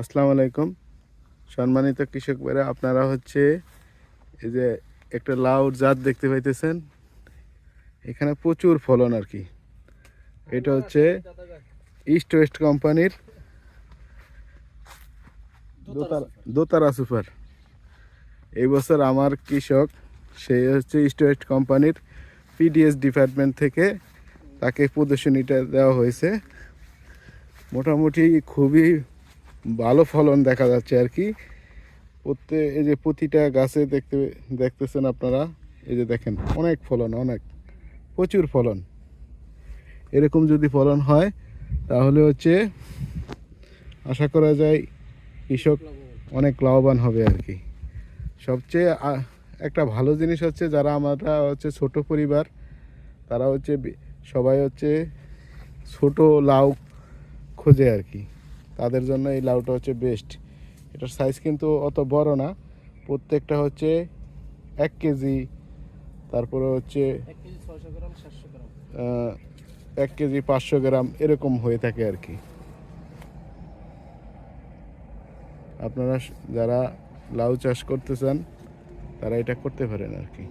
আসসালামু আলাইকুম। সম্মানিত কৃষক ভাইরা, আপনারা হচ্ছে এই যে একটা লাউর জাত দেখতে পাইতেছেন। এখানে প্রচুর ফলন আর কি। এটা হচ্ছে ইস্ট ওয়েস্ট কোম্পানির দোতারা দোতারা সুপার। এই বছর আমার কৃষক, সে হচ্ছে ইস্ট ওয়েস্ট কোম্পানির পিডিএস ডিপার্টমেন্ট থেকে তাকে প্রদর্শনীটা দেওয়া হয়েছে। মোটামুটি খুবই ভালো ফলন দেখা যাচ্ছে আর কি। প্রত্যেক এই যে প্রতিটা গাছে দেখতে, দেখতেছেন আপনারা, এই যে দেখেন, অনেক ফলন, অনেক, প্রচুর ফলন। এরকম যদি ফলন হয়, তাহলে হচ্ছে, আশা করা যায় কৃষক অনেক লাভবান হবে আর কি। সবচেয়ে একটা ভালো জিনিস হচ্ছে যারা আমরা হচ্ছে ছোট পরিবার, তারা হচ্ছে সবাই হচ্ছে ছোট লাউ খোঁজে আর কি। তাদের জন্য এই লাউটা হচ্ছে বেস্ট এটার সাইজ কিন্তু অত বড় না। প্রত্যেকটা হচ্ছে এক কেজি তারপরে হচ্ছে এক কেজি পাঁচশো গ্রাম এরকম হয়ে থাকে আর কি। আপনারা যারা লাউ চাষ করতে চান তারা এটা করতে পারেন আর কি।